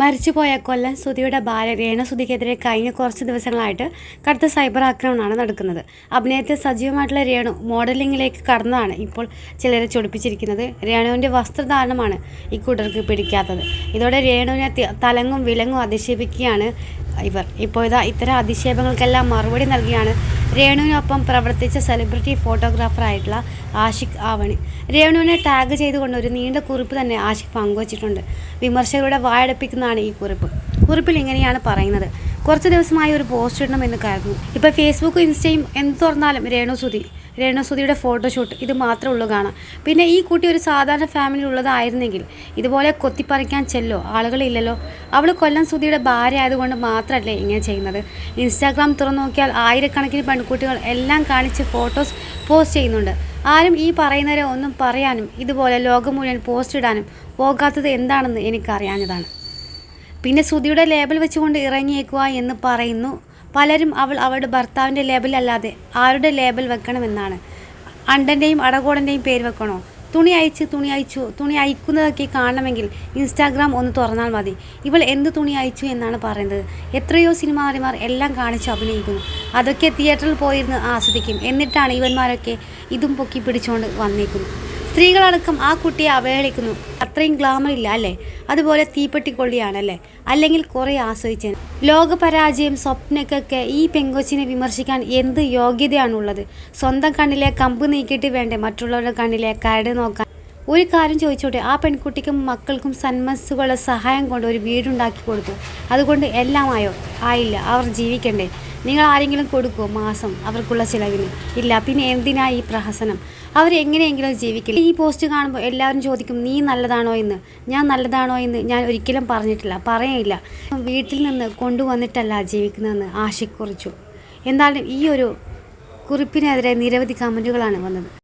മരിച്ചുപോയ കൊല്ലം സുധിയുടെ ഭാര്യ രേണുസുധിക്കെതിരെ കഴിഞ്ഞ കുറച്ച് ദിവസങ്ങളായിട്ട് കടുത്ത സൈബർ ആക്രമണമാണ് നടക്കുന്നത്. അഭിനയത്തിൽ സജീവമായിട്ടുള്ള രേണു മോഡലിംഗിലേക്ക് കടന്നതാണ് ഇപ്പോൾ ചിലരെ ചൊടിപ്പിച്ചിരിക്കുന്നത്. രേണുവിന്റെ വസ്ത്രധാരണമാണ് ഈ ഇക്കൂട്ടർക്ക് പിടിക്കാത്തത്. ഇതോടെ രേണുവിനെ തലങ്ങും വിലങ്ങും അധിക്ഷേപിക്കുകയാണ് ഇവർ. ഇപ്പോൾ ഇതാ ഇത്തരം അധിക്ഷേപങ്ങൾക്കെല്ലാം മറുപടി നൽകിയാണ് രേണുവിനൊപ്പം പ്രവർത്തിച്ച സെലിബ്രിറ്റി ഫോട്ടോഗ്രാഫറായിട്ടുള്ള ആഷിഖ് ആവണി. രേണുവിനെ ടാഗ് ചെയ്തുകൊണ്ട് ഒരു നീണ്ട കുറിപ്പ് തന്നെ ആഷിഖ് പങ്കുവച്ചിട്ടുണ്ട്. വിമർശകരുടെ വായടപ്പിക്കുന്നതാണ് ഈ കുറിപ്പ്. കുറിപ്പിൽ ഇങ്ങനെയാണ് പറയുന്നത്. കുറച്ച് ദിവസമായി ഒരു പോസ്റ്റ് ഇടണമെന്ന് കരുതുന്നു. ഇപ്പോൾ ഫേസ്ബുക്കും ഇൻസ്റ്റയും എന്ത് തുറന്നാലും രേണു സുധി രേണു സുധിയുടെ ഫോട്ടോഷൂട്ട്. ഇത് മാത്രമേ ഉള്ളൂ കാണാം പിന്നെ ഈ കുട്ടി ഒരു സാധാരണ ഫാമിലി ഉള്ളതായിരുന്നെങ്കിൽ ഇതുപോലെ കൊത്തിപ്പറിക്കാൻ ചെല്ലോ ആളുകളില്ലല്ലോ. അവൾ കൊല്ലം സുതിയുടെ ഭാര്യ ആയതുകൊണ്ട് മാത്രമല്ലേ ഇങ്ങനെ ചെയ്യുന്നത്. ഇൻസ്റ്റാഗ്രാം തുറന്നു നോക്കിയാൽ ആയിരക്കണക്കിന് പെൺകുട്ടികൾ എല്ലാം കാണിച്ച് ഫോട്ടോസ് പോസ്റ്റ് ചെയ്യുന്നുണ്ട്. ആരും ഈ പറയുന്നവരെ ഒന്നും പറയാനും ഇതുപോലെ ലോകം മുഴുവൻ പോസ്റ്റ് ഇടാനും പോകാത്തത് എന്താണെന്ന് എനിക്കറിയാഞ്ഞതാണ്. പിന്നെ സുതിയുടെ ലേബൽ വെച്ചുകൊണ്ട് ഇറങ്ങിയേക്കുക എന്ന് പറയുന്നു പലരും അവൾ അവളുടെ ഭർത്താവിന്റെ ലേബലല്ലാതെ ആരുടെ ലേബൽ വെക്കണമെന്നാണ്. അണ്ടന്റെയും അടകോടന്റെയും പേര് വെക്കണോ? തുണി അയച്ച് തുണി അയച്ചു തുണി അയക്കുന്നതൊക്കെ കാണണമെങ്കിൽ ഇൻസ്റ്റാഗ്രാം ഒന്ന് തുറന്നാൽ മതി. ഇവൾ എന്ത് തുണി അയച്ചു എന്നാണ് പറയുന്നത്. എത്രയോ സിനിമാരിമാർ എല്ലാം കാണിച്ച് അഭിനയിക്കുന്നു. അതൊക്കെ തിയേറ്ററിൽ പോയിരുന്ന് ആസ്വദിക്കും. എന്നിട്ടാണ് ഇവന്മാരൊക്കെ ഇതും പൊക്കി പിടിച്ചുകൊണ്ട് വന്നേക്കുന്നു സ്ത്രീകളടക്കം ആ കുട്ടിയെ അവഹേളിക്കുന്നു. അത്രയും ഗ്ലാമർ ഇല്ല അല്ലേ? അതുപോലെ തീപ്പെട്ടിക്കൊള്ളിയാണല്ലേ? അല്ലെങ്കിൽ കുറേ ആസ്വദിച്ചേനെ ലോകപരാജയം സ്വപ്നക്കൊക്കെ ഈ പെങ്കൊച്ചിനെ വിമർശിക്കാൻ എന്ത് യോഗ്യതയാണുള്ളത്? സ്വന്തം കണ്ണിലെ കമ്പ് നീക്കിയിട്ട് വേണ്ടേ മറ്റുള്ളവരുടെ കണ്ണിലെ കരട് നോക്കാൻ? ഒരു കാര്യം ചോദിച്ചോട്ടെ ആ പെൺകുട്ടിക്കും മക്കൾക്കും സന്മസ്സുകളുടെ സഹായം കൊണ്ട് ഒരു വീടുണ്ടാക്കി കൊടുത്തു. അതുകൊണ്ട് എല്ലാം ആയോ? ആയില്ല. അവർ ജീവിക്കണ്ടേ? നിങ്ങൾ ആരെങ്കിലും കൊടുക്കുമോ മാസം. അവർക്കുള്ള ചിലവിന്. ഇല്ല. പിന്നെ എന്തിനാ ഈ പ്രഹസനം? അവർ എങ്ങനെയെങ്കിലും ജീവിക്കില്ല. ഈ പോസ്റ്റ് കാണുമ്പോൾ എല്ലാവരും ചോദിക്കും നീ നല്ലതാണോ എന്ന്? ഞാൻ നല്ലതാണോ എന്ന് ഞാൻ ഒരിക്കലും പറഞ്ഞിട്ടില്ല. പറയില്ല വീട്ടിൽ നിന്ന് കൊണ്ടുവന്നിട്ടല്ല ജീവിക്കുന്നതെന്ന് ആശിക്കുറിച്ചു എന്തായാലും ഈ ഒരു കുറിപ്പിനെതിരെ നിരവധി കമന്റുകളാണ് വന്നത്.